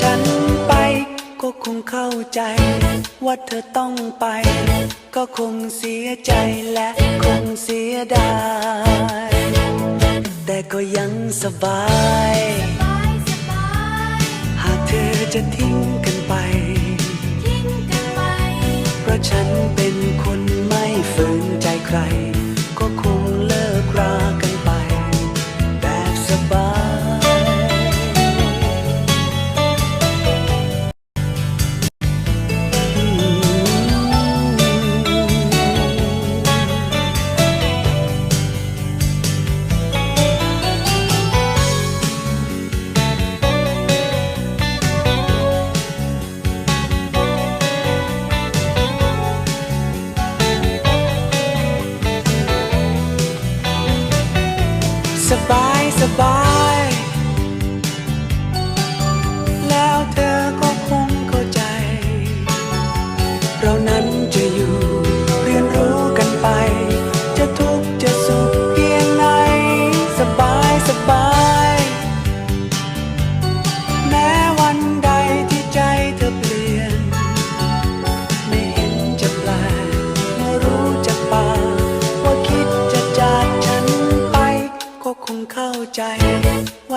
ฉันไป ก็คงเข้าใจ ว่าเธอต้องไป ก็คงเสียใจและคงเสียดาย แต่ก็ยังสบายสบายสบายหากเธอจะทิ้งกันไปทิ้งกันไปเพราะฉันเป็นคน ส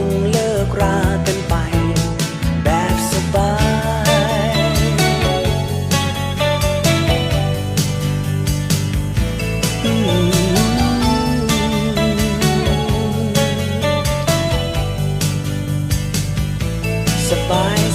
ง បាយ